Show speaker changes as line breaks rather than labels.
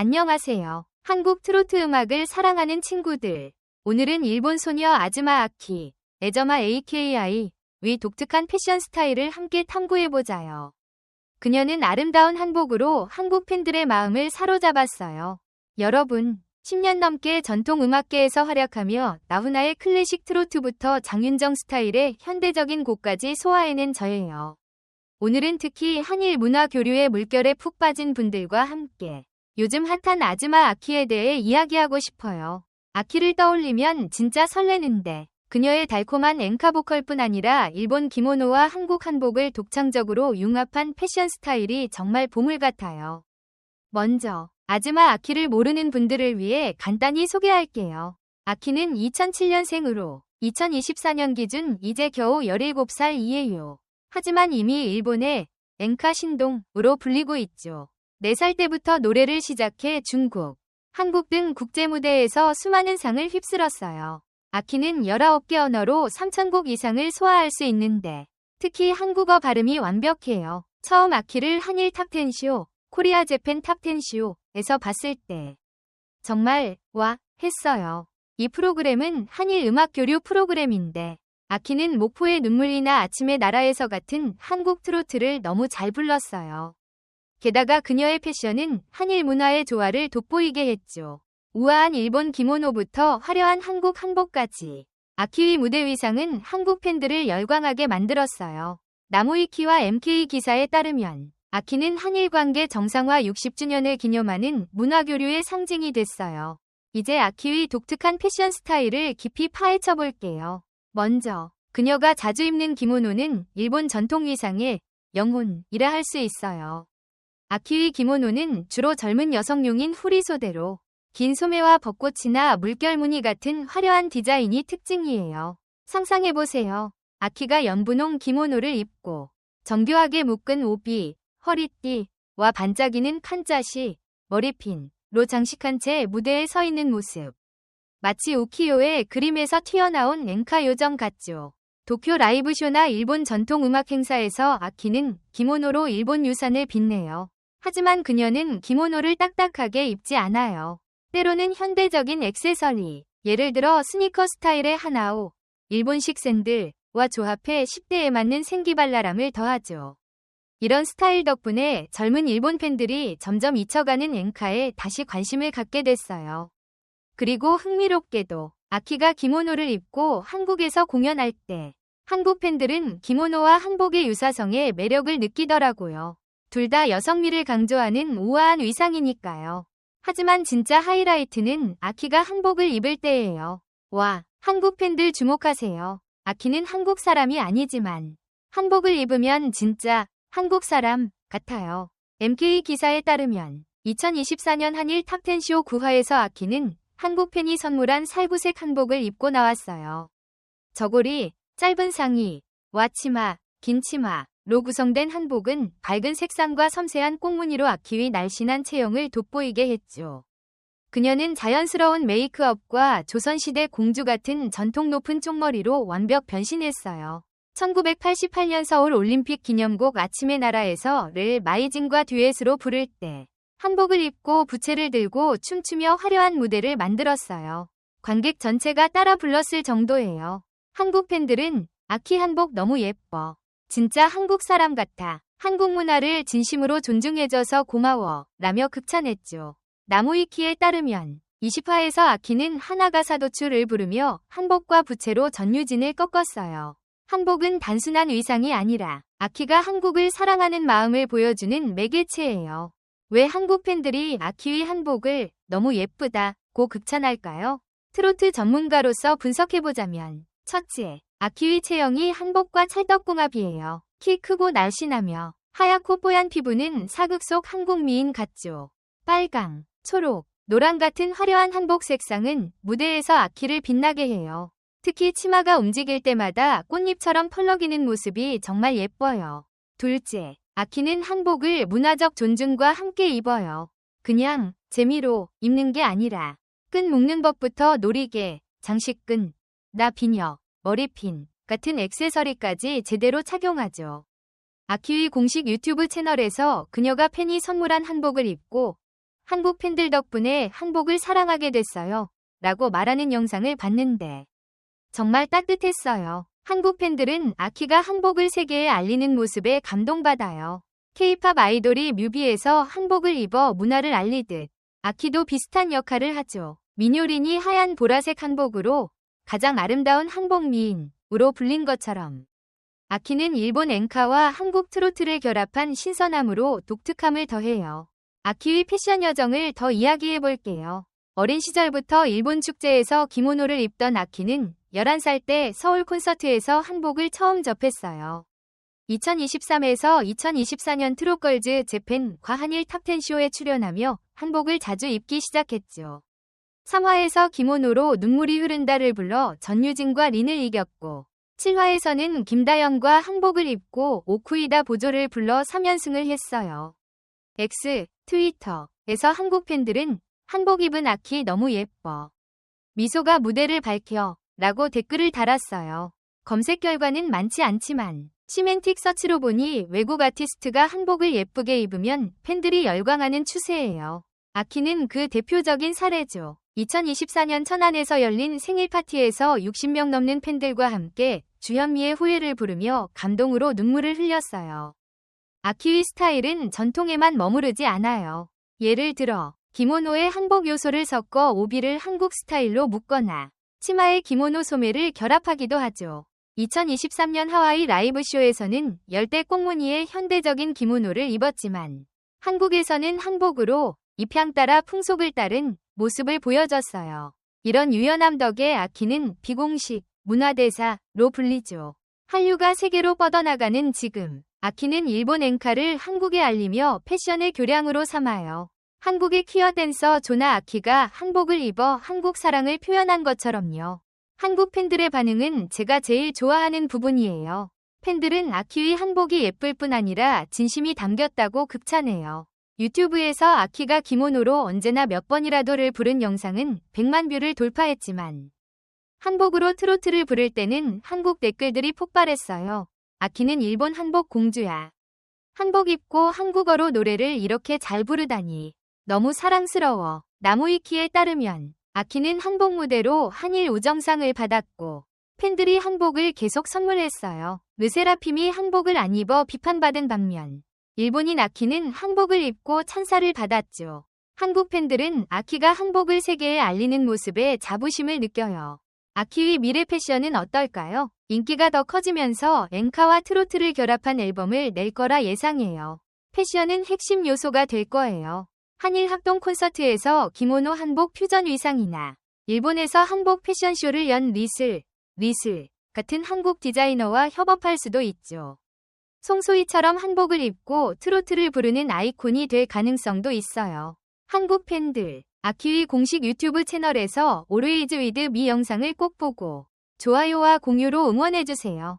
안녕하세요. 한국 트로트 음악을 사랑하는 친구들. 오늘은 일본 소녀 아즈마 아키, 에저마 AKI, 위 독특한 패션 스타일을 함께 탐구해보자요. 그녀는 아름다운 한복으로 한국 팬들의 마음을 사로잡았어요. 여러분, 10년 넘게 전통 음악계에서 활약하며 나훈아의 클래식 트로트부터 장윤정 스타일의 현대적인 곡까지 소화해낸 저예요. 오늘은 특히 한일 문화 교류의 물결에 푹 빠진 분들과 함께 요즘 핫한 아즈마 아키에 대해 이야기하고 싶어요. 아키를 떠올리면 진짜 설레는데 그녀의 달콤한 앵카 보컬뿐 아니라 일본 기모노와 한국 한복을 독창적으로 융합한 패션 스타일이 정말 보물 같아요. 먼저 아즈마 아키를 모르는 분들을 위해 간단히 소개할게요. 아키는 2007년생으로 2024년 기준 이제 겨우 17살이에요. 하지만 이미 일본의 앵카 신동으로 불리고 있죠. 4살 때부터 노래를 시작해 중국, 한국 등 국제무대에서 수많은 상을 휩쓸었어요. 아키는 19개 언어로 3,000곡 이상을 소화할 수 있는데 특히 한국어 발음이 완벽해요. 처음 아키를 한일 탑텐쇼, 코리아 재팬 탑텐쇼에서 봤을 때 정말 와 했어요. 이 프로그램은 한일 음악 교류 프로그램인데 아키는 목포의 눈물이나 아침의 나라에서 같은 한국 트로트를 너무 잘 불렀어요. 게다가 그녀의 패션은 한일 문화의 조화를 돋보이게 했죠. 우아한 일본 기모노부터 화려한 한국 한복까지 아키의 무대 위상은 한국 팬들을 열광하게 만들었어요. 나무위키와 MK 기사에 따르면 아키는 한일 관계 정상화 60주년을 기념하는 문화교류의 상징이 됐어요. 이제 아키의 독특한 패션 스타일을 깊이 파헤쳐 볼게요. 먼저 그녀가 자주 입는 기모노는 일본 전통 의상의 영혼이라 할 수 있어요. 아키의 기모노는 주로 젊은 여성용인 후리소대로 긴 소매와 벚꽃이나 물결 무늬 같은 화려한 디자인이 특징이에요. 상상해보세요. 아키가 연분홍 기모노를 입고 정교하게 묶은 오비, 허리띠와 반짝이는 칸짜시, 머리핀로 장식한 채 무대에 서 있는 모습. 마치 우키요의 그림에서 튀어나온 앵카 요정 같죠. 도쿄 라이브쇼나 일본 전통 음악 행사에서 아키는 기모노로 일본 유산을 빛내요. 하지만 그녀는 기모노를 딱딱하게 입지 않아요. 때로는 현대적인 액세서리, 예를 들어 스니커 스타일의 하나오, 일본식 샌들과 조합해 10대에 맞는 생기발랄함을 더하죠. 이런 스타일 덕분에 젊은 일본 팬들이 점점 잊혀가는 앵카에 다시 관심을 갖게 됐어요. 그리고 흥미롭게도 아키가 기모노를 입고 한국에서 공연할 때 한국 팬들은 기모노와 한복의 유사성에 매력을 느끼더라고요. 둘 다 여성미를 강조하는 우아한 의상이니까요. 하지만 진짜 하이라이트는 아키가 한복을 입을 때예요. 와, 한국 팬들 주목하세요. 아키는 한국 사람이 아니지만 한복을 입으면 진짜 한국 사람 같아요. MK 기사에 따르면 2024년 한일 탑10쇼 9화에서 아키는 한국 팬이 선물한 살구색 한복을 입고 나왔어요. 저고리, 짧은 상의, 와치마, 긴 치마, 로 구성된 한복은 밝은 색상과 섬세한 꽁무니로 아키위 날씬한 체형을 돋보이게 했죠. 그녀는 자연스러운 메이크업과 조선시대 공주 같은 전통 높은 쪽머리로 완벽 변신했어요. 1988년 서울 올림픽 기념곡 아침의 나라에서,를 마이진과 듀엣으로 부를 때 한복을 입고 부채를 들고 춤추며 화려한 무대를 만들었어요. 관객 전체가 따라 불렀을 정도예요. 한국 팬들은 아키 한복 너무 예뻐. 진짜 한국 사람 같아. 한국 문화를 진심으로 존중해줘서 고마워. 라며 극찬했죠. 나무위키에 따르면 20화에서 아키는 하나가 사도출을 부르며 한복과 부채로 전유진을 꺾었어요. 한복은 단순한 의상이 아니라 아키가 한국을 사랑하는 마음을 보여주는 매개체예요. 왜 한국 팬들이 아키의 한복을 너무 예쁘다 고 극찬할까요? 트로트 전문가로서 분석해보자면 첫째, 아키위 체형이 한복과 찰떡궁합이에요. 키 크고 날씬하며 하얗고 뽀얀 피부는 사극 속 한국 미인 같죠. 빨강, 초록, 노랑 같은 화려한 한복 색상은 무대에서 아키를 빛나게 해요. 특히 치마가 움직일 때마다 꽃잎처럼 펄럭이는 모습이 정말 예뻐요. 둘째, 아키는 한복을 문화적 존중과 함께 입어요. 그냥 재미로 입는 게 아니라 끈 묶는 법부터 노리개, 장식끈, 나 비녀, 머리핀 같은 액세서리까지 제대로 착용하죠. 아키위 공식 유튜브 채널에서 그녀가 팬이 선물한 한복을 입고 한국 팬들 덕분에 한복을 사랑하게 됐어요. 라고 말하는 영상을 봤는데 정말 따뜻했어요. 한국 팬들은 아키가 한복을 세계에 알리는 모습에 감동받아요. K-팝 아이돌이 뮤비에서 한복을 입어 문화를 알리듯 아키도 비슷한 역할을 하죠. 민효린이 하얀 보라색 한복으로 가장 아름다운 한복 미인으로 불린 것처럼 아키는 일본 엔카와 한국 트로트를 결합한 신선함으로 독특함을 더해요. 아키의 패션 여정을 더 이야기해 볼게요. 어린 시절부터 일본 축제에서 기모노를 입던 아키는 11살 때 서울 콘서트에서 한복을 처음 접했어요. 2023에서 2024년 트롯걸즈 재팬 과 한일 탑10 쇼에 출연하며 한복을 자주 입기 시작했죠. 3화에서 기모노로 눈물이 흐른다를 불러 전유진과 린을 이겼고 7화에서는 김다영과 한복을 입고 오쿠이다 보조를 불러 3연승을 했어요. X, 트위터에서 한국 팬들은 한복 입은 아키 너무 예뻐. 미소가 무대를 밝혀 라고 댓글을 달았어요. 검색 결과는 많지 않지만 시멘틱 서치로 보니 외국 아티스트가 한복을 예쁘게 입으면 팬들이 열광하는 추세예요. 아키는 그 대표적인 사례죠. 2024년 천안에서 열린 생일 파티에서 60명 넘는 팬들과 함께 주현미의 후회를 부르며 감동으로 눈물을 흘렸어요. 아키의 스타일은 전통에만 머무르지 않아요. 예를 들어 기모노에 한복 요소를 섞어 오비를 한국 스타일로 묶거나 치마에 기모노 소매를 결합하기도 하죠. 2023년 하와이 라이브쇼에서는 열대 꽁무니에 현대적인 기모노를 입었지만 한국에서는 한복으로 입향 따라 풍속을 따른 모습을 보여줬어요. 이런 유연함 덕에 아키는 비공식 문화대사로 불리죠. 한류가 세계로 뻗어나가는 지금 아키는 일본 엔카를 한국에 알리며 패션의 교량으로 삼아요. 한국의 퀴어 댄서 조나 아키가 한복을 입어 한국 사랑을 표현한 것처럼요. 한국 팬들의 반응은 제가 제일 좋아하는 부분이에요. 팬들은 아키의 한복이 예쁠 뿐 아니라 진심이 담겼다고 극찬해요. 유튜브에서 아키가 기모노로 언제나 몇 번이라도를 부른 영상은 100만 뷰를 돌파했지만 한복으로 트로트를 부를 때는 한국 댓글들이 폭발했어요. 아키는 일본 한복 공주야. 한복 입고 한국어로 노래를 이렇게 잘 부르다니. 너무 사랑스러워. 나무위키에 따르면 아키는 한복 무대로 한일 우정상을 받았고 팬들이 한복을 계속 선물했어요. 르세라핌이 한복을 안 입어 비판받은 반면 일본인 아키는 한복을 입고 찬사를 받았죠. 한국 팬들은 아키가 한복을 세계에 알리는 모습에 자부심을 느껴요. 아키의 미래 패션은 어떨까요? 인기가 더 커지면서 엔카와 트로트를 결합한 앨범을 낼 거라 예상해요. 패션은 핵심 요소가 될 거예요. 한일 합동 콘서트에서 기모노 한복 퓨전 의상이나 일본에서 한복 패션쇼를 연 리슬, 리슬 같은 한국 디자이너와 협업할 수도 있죠. 송소희처럼 한복을 입고 트로트를 부르는 아이콘이 될 가능성도 있어요. 한국 팬들, 아키위 공식 유튜브 채널에서 오르이즈 위드 미 영상을 꼭 보고 좋아요와 공유로 응원해주세요.